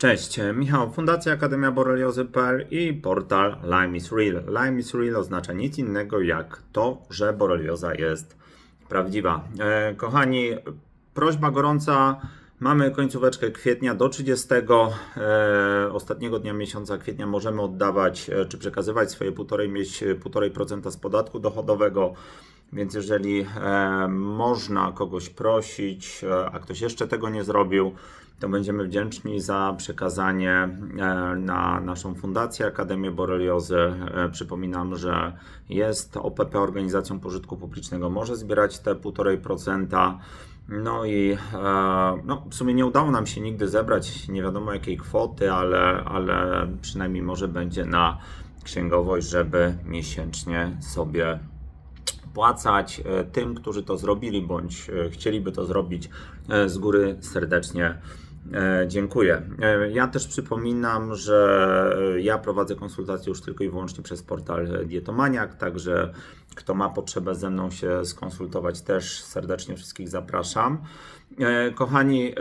Cześć, Michał, Fundacja Akademia Boreliozy.pl i portal Lyme is Real. Lyme is Real oznacza nic innego jak to, że borelioza jest prawdziwa. E, kochani, prośba gorąca. Mamy końcóweczkę kwietnia do 30. E, ostatniego dnia miesiąca kwietnia możemy oddawać e, czy przekazywać swoje 1,5%, mieć 1,5% z podatku dochodowego. Więc jeżeli e, można kogoś prosić, e, a ktoś jeszcze tego nie zrobił, to będziemy wdzięczni za przekazanie e, na naszą fundację Akademię Boreliozy. E, Przypominam, że jest OPP organizacją pożytku publicznego, może zbierać te 1,5%. No i e, no, w sumie nie udało nam się nigdy zebrać nie wiadomo jakiej kwoty, ale, ale przynajmniej może będzie na księgowość, żeby miesięcznie sobie płacać e, tym, którzy to zrobili bądź e, chcieliby to zrobić z góry serdecznie. E, Dziękuję. E, Ja też przypominam, że e, ja prowadzę konsultacje już tylko i wyłącznie przez portal Dietomaniak, także kto ma potrzebę ze mną się skonsultować, też serdecznie wszystkich zapraszam. Kochani,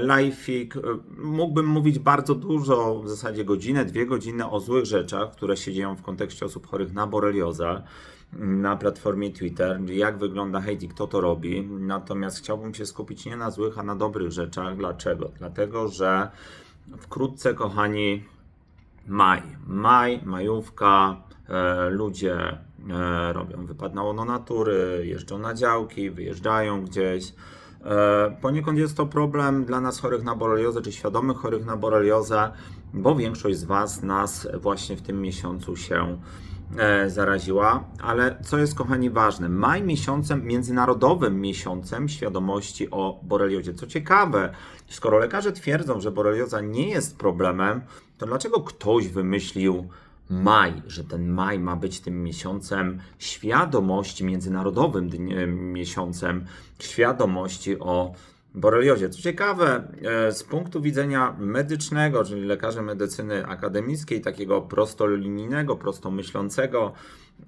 Lifeik, mógłbym mówić bardzo dużo, w zasadzie godzinę, dwie godziny o złych rzeczach, które się dzieją w kontekście osób chorych na boreliozę na platformie Twitter, jak wygląda hejt i kto to robi. Natomiast chciałbym się skupić nie na złych, a na dobrych rzeczach. Dlaczego? Dlatego, że wkrótce, kochani, maj. Maj, majówka, e, ludzie e, robią wypad na łono natury, jeżdżą na działki, wyjeżdżają gdzieś. E, Poniekąd jest to problem dla nas chorych na boreliozę, czy świadomych chorych na boreliozę, bo większość z Was nas właśnie w tym miesiącu się e, zaraziła. Ale co jest, kochani, ważne? Maj miesiącem, międzynarodowym miesiącem świadomości o boreliozie. Co ciekawe, skoro lekarze twierdzą, że borelioza nie jest problemem, to dlaczego ktoś wymyślił maj, że ten maj ma być tym miesiącem świadomości, międzynarodowym miesiącem świadomości o boreliozie. Co ciekawe, e, z punktu widzenia medycznego, czyli lekarzy medycyny akademickiej, takiego prostolinijnego, prostomyślącego,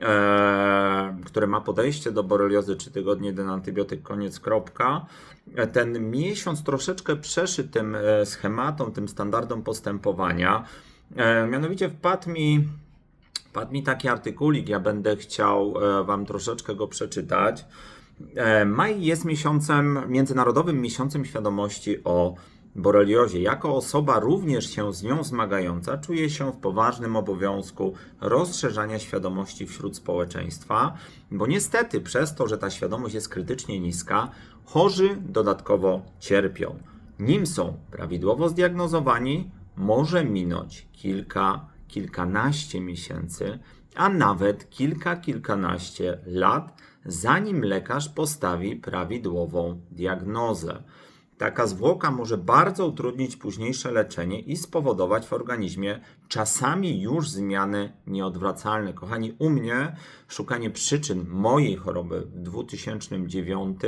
e, które ma podejście do boreliozy 3 tygodnie, jeden antybiotyk, koniec, kropka. E, Ten miesiąc troszeczkę przeszy tym e, schematom, tym standardom postępowania. E, Mianowicie wpadł mi, wpadł mi taki artykulik, ja będę chciał e, Wam troszeczkę go przeczytać. E, Maj jest miesiącem, międzynarodowym miesiącem świadomości o boreliozie. Jako osoba również się z nią zmagająca, czuję się w poważnym obowiązku rozszerzania świadomości wśród społeczeństwa, bo niestety przez to, że ta świadomość jest krytycznie niska, chorzy dodatkowo cierpią. Nim są prawidłowo zdiagnozowani, może minąć kilka, kilkanaście miesięcy, a nawet kilka, kilkanaście lat, zanim lekarz postawi prawidłową diagnozę. Taka zwłoka może bardzo utrudnić późniejsze leczenie i spowodować w organizmie czasami już zmiany nieodwracalne. Kochani, u mnie szukanie przyczyn mojej choroby w 2009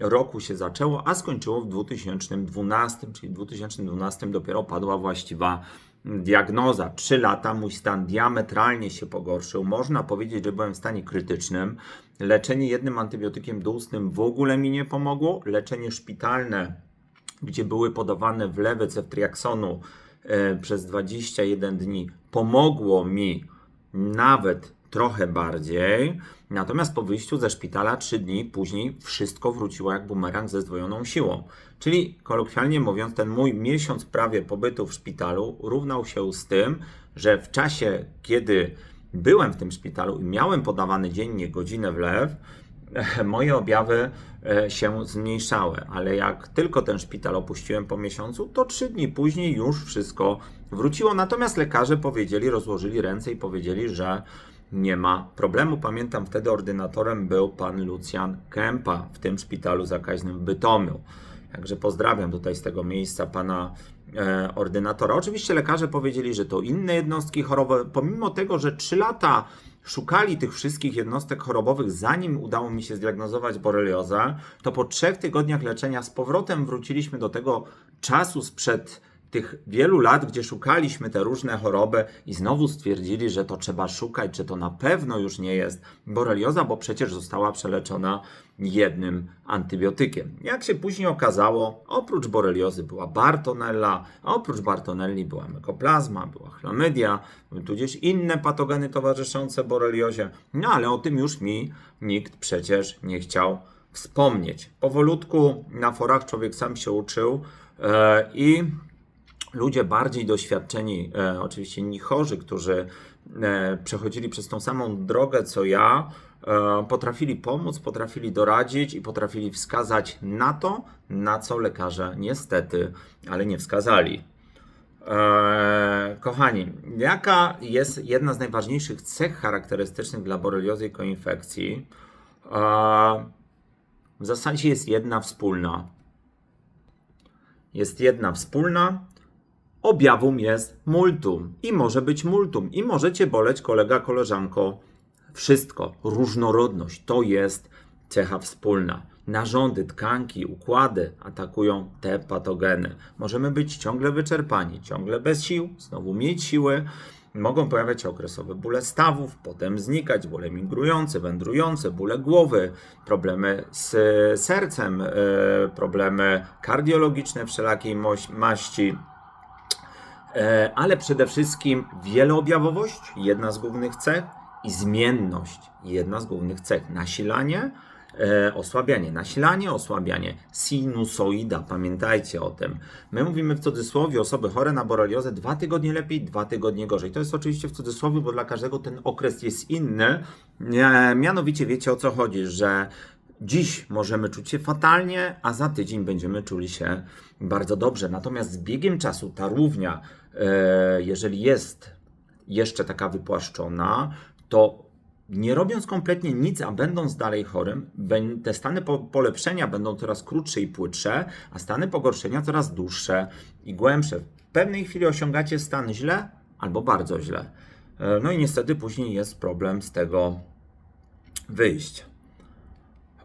roku się zaczęło, a skończyło w 2012, czyli w 2012 dopiero padła właściwa diagnoza. Trzy lata mój stan diametralnie się pogorszył. Można powiedzieć, że byłem w stanie krytycznym. Leczenie jednym antybiotykiem doustnym w ogóle mi nie pomogło. Leczenie szpitalne, gdzie były podawane wlewy ceftriaksonu e, przez 21 dni, pomogło mi nawet trochę bardziej. Natomiast po wyjściu ze szpitala 3 dni później wszystko wróciło jak bumerang ze zdwojoną siłą. Czyli kolokwialnie mówiąc, ten mój miesiąc prawie pobytu w szpitalu równał się z tym, że w czasie, kiedy byłem w tym szpitalu i miałem podawany dziennie godzinę wlew, moje objawy e, się zmniejszały, ale jak tylko ten szpital opuściłem po miesiącu, to trzy dni później już wszystko wróciło. Natomiast lekarze powiedzieli, rozłożyli ręce i powiedzieli, że nie ma problemu. Pamiętam, wtedy ordynatorem był pan Lucjan Kępa w tym szpitalu zakaźnym w Bytomiu. Także pozdrawiam tutaj z tego miejsca pana e, ordynatora. Oczywiście lekarze powiedzieli, że to inne jednostki chorobowe, pomimo tego, że 3 lata szukali tych wszystkich jednostek chorobowych, zanim udało mi się zdiagnozować boreliozę, to po trzech tygodniach leczenia z powrotem wróciliśmy do tego czasu sprzed tych wielu lat, gdzie szukaliśmy te różne choroby i znowu stwierdzili, że to trzeba szukać, czy to na pewno już nie jest borelioza, bo przecież została przeleczona jednym antybiotykiem. Jak się później okazało, oprócz boreliozy była bartonella, a oprócz bartonelli była mykoplazma, była chlamydia, były tudzież inne patogeny towarzyszące boreliozie, no ale o tym już mi nikt przecież nie chciał wspomnieć. Powolutku na forach człowiek sam się uczył e, i ludzie bardziej doświadczeni, e, oczywiście inni chorzy, którzy e, przechodzili przez tą samą drogę co ja, e, potrafili pomóc, potrafili doradzić i potrafili wskazać na to, na co lekarze niestety, ale nie wskazali. E, kochani, jaka jest jedna z najważniejszych cech charakterystycznych dla boreliozy i koinfekcji? E, w zasadzie jest jedna wspólna. Jest jedna wspólna. Objawum jest multum i może być multum i możecie boleć kolega, koleżanko. Wszystko, różnorodność to jest cecha wspólna. Narządy, tkanki, układy atakują te patogeny. Możemy być ciągle wyczerpani, ciągle bez sił, znowu mieć siły. Mogą pojawiać się okresowe bóle stawów, potem znikać, bóle migrujące, wędrujące, bóle głowy, problemy z sercem, e, problemy kardiologiczne wszelakiej maści. E, ale przede wszystkim wieloobjawowość, jedna z głównych cech, i zmienność, jedna z głównych cech. Nasilanie, e, osłabianie, nasilanie, osłabianie, sinusoida, pamiętajcie o tym. My mówimy w cudzysłowie osoby chore na boreliozę dwa tygodnie lepiej, dwa tygodnie gorzej. To jest oczywiście w cudzysłowie, bo dla każdego ten okres jest inny. E, mianowicie wiecie o co chodzi, że Dziś możemy czuć się fatalnie, a za tydzień będziemy czuli się bardzo dobrze. Natomiast z biegiem czasu ta równia, e, jeżeli jest jeszcze taka wypłaszczona, to nie robiąc kompletnie nic, a będąc dalej chorym, te stany po- polepszenia będą coraz krótsze i płytsze, a stany pogorszenia coraz dłuższe i głębsze. W pewnej chwili osiągacie stan źle albo bardzo źle. E, No i niestety później jest problem z tego wyjść.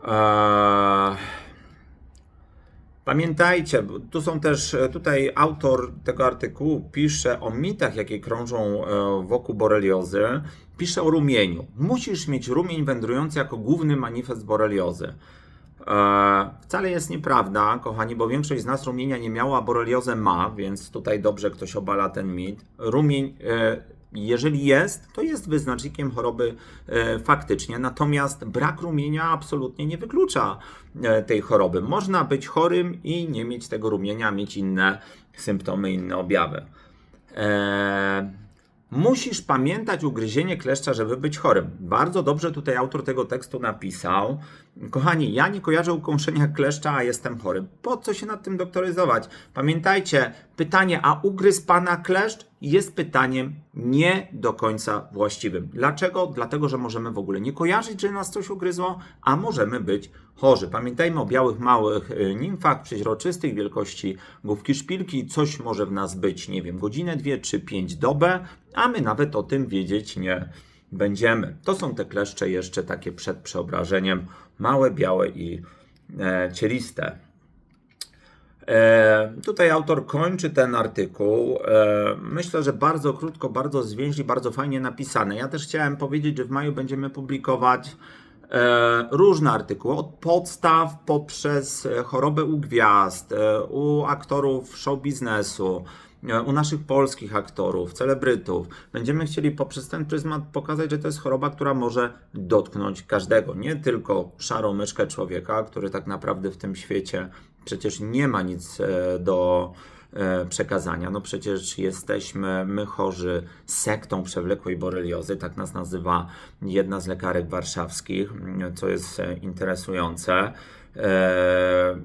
Eee, Pamiętajcie, tu są też, e, tutaj autor tego artykułu pisze o mitach, jakie krążą e, wokół boreliozy. Pisze o rumieniu. Musisz mieć rumień wędrujący jako główny manifest boreliozy. E, wcale jest nieprawda, kochani, bo większość z nas rumienia nie miała, a boreliozę ma, więc tutaj dobrze ktoś obala ten mit. Rumień, e, jeżeli jest, to jest wyznacznikiem choroby e, faktycznie, natomiast brak rumienia absolutnie nie wyklucza e, tej choroby. Można być chorym i nie mieć tego rumienia, mieć inne symptomy, inne objawy. E, Musisz pamiętać ugryzienie kleszcza, żeby być chorym. Bardzo dobrze tutaj autor tego tekstu napisał. Kochani, ja nie kojarzę ukąszenia kleszcza, a jestem chory. Po co się nad tym doktoryzować? Pamiętajcie, pytanie, a ugryzł pana kleszcz? Jest pytaniem nie do końca właściwym. Dlaczego? Dlatego, że możemy w ogóle nie kojarzyć, że nas coś ugryzło, a możemy być chorzy. Pamiętajmy o białych, małych y, nimfach przeźroczystych wielkości główki szpilki. Coś może w nas być, nie wiem, godzinę, dwie czy pięć dobę, a my nawet o tym wiedzieć nie będziemy. To są te kleszcze jeszcze takie przed przeobrażeniem, małe, białe i e, cieliste. E, tutaj autor kończy ten artykuł. E, myślę, że bardzo krótko, bardzo zwięźle, bardzo fajnie napisane. Ja też chciałem powiedzieć, że w maju będziemy publikować e, różne artykuły, od podstaw poprzez chorobę u gwiazd, e, u aktorów show biznesu, u naszych polskich aktorów, celebrytów. Będziemy chcieli poprzez ten pryzmat pokazać, że to jest choroba, która może dotknąć każdego, nie tylko szarą myszkę człowieka, który tak naprawdę w tym świecie przecież nie ma nic e, do e, przekazania. No przecież jesteśmy my chorzy sektą przewlekłej boreliozy, tak nas nazywa jedna z lekarek warszawskich, co jest e, interesujące. E,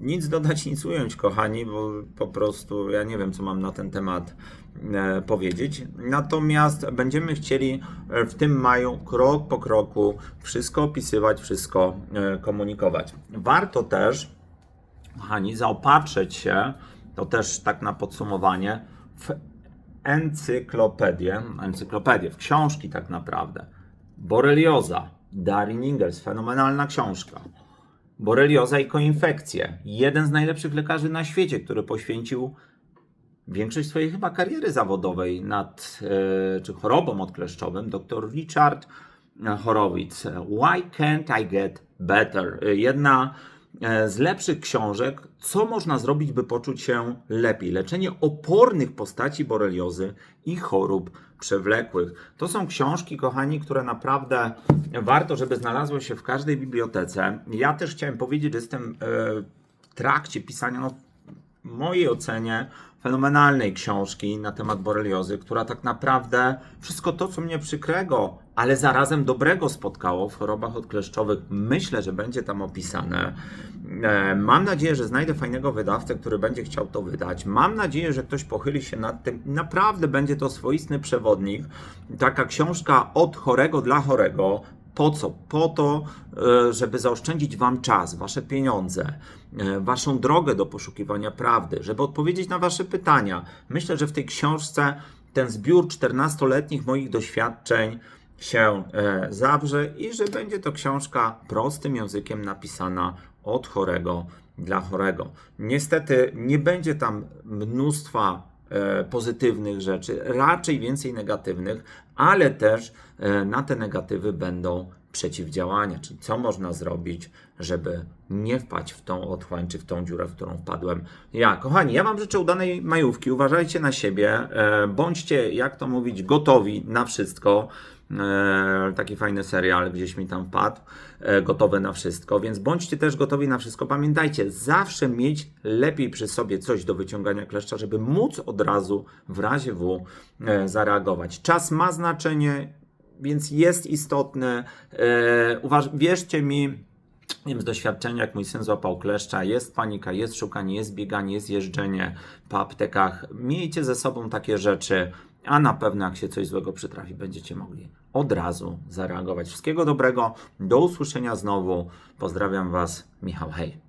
nic dodać, nic ująć, kochani, bo po prostu ja nie wiem, co mam na ten temat e, powiedzieć. Natomiast będziemy chcieli e, w tym maju krok po kroku wszystko opisywać, wszystko e, komunikować. Warto też, kochani, zaopatrzyć się, to też tak na podsumowanie, w encyklopedię, encyklopedię, w książki tak naprawdę. Borelioza, Darin Ingels, fenomenalna książka. Borelioza i koinfekcje. Jeden z najlepszych lekarzy na świecie, który poświęcił większość swojej chyba kariery zawodowej nad e, czy chorobą odkleszczową, dr Richard Horowitz. Why can't I get better? E, Jedna z lepszych książek, co można zrobić, by poczuć się lepiej. Leczenie opornych postaci boreliozy i chorób przewlekłych. To są książki, kochani, które naprawdę warto, żeby znalazły się w każdej bibliotece. Ja też chciałem powiedzieć, że jestem e, w trakcie pisania no, w mojej ocenie fenomenalnej książki na temat boreliozy, która tak naprawdę wszystko to, co mnie przykrego, ale zarazem dobrego spotkało w chorobach odkleszczowych, myślę, że będzie tam opisane. E, Mam nadzieję, że znajdę fajnego wydawcę, który będzie chciał to wydać. Mam nadzieję, że ktoś pochyli się nad tym. Naprawdę będzie to swoisty przewodnik. Taka książka od chorego dla chorego. Po co? Po to, e, żeby zaoszczędzić Wam czas, Wasze pieniądze, e, Waszą drogę do poszukiwania prawdy, żeby odpowiedzieć na Wasze pytania. Myślę, że w tej książce ten zbiór 14-letnich moich doświadczeń się e, zawrze i że będzie to książka prostym językiem napisana od chorego dla chorego. Niestety nie będzie tam mnóstwa e, pozytywnych rzeczy, raczej więcej negatywnych, ale też e, na te negatywy będą przeciwdziałania, czyli co można zrobić, żeby nie wpaść w tą otchłań czy w tą dziurę, w którą wpadłem ja. Kochani, ja Wam życzę udanej majówki, uważajcie na siebie, e, bądźcie, jak to mówić, gotowi na wszystko. E, taki fajny serial gdzieś mi tam wpadł, e, gotowe na wszystko, więc bądźcie też gotowi na wszystko. Pamiętajcie, zawsze mieć lepiej przy sobie coś do wyciągania kleszcza, żeby móc od razu w razie W e, zareagować. Czas ma znaczenie, więc jest istotny. E, uważ, wierzcie mi, wiem z doświadczenia, jak mój syn złapał kleszcza, jest panika, jest szukanie, jest bieganie, jest jeżdżenie po aptekach. Miejcie ze sobą takie rzeczy, a na pewno jak się coś złego przytrafi, będziecie mogli od razu zareagować. Wszystkiego dobrego, do usłyszenia znowu. Pozdrawiam Was, Michał Hej.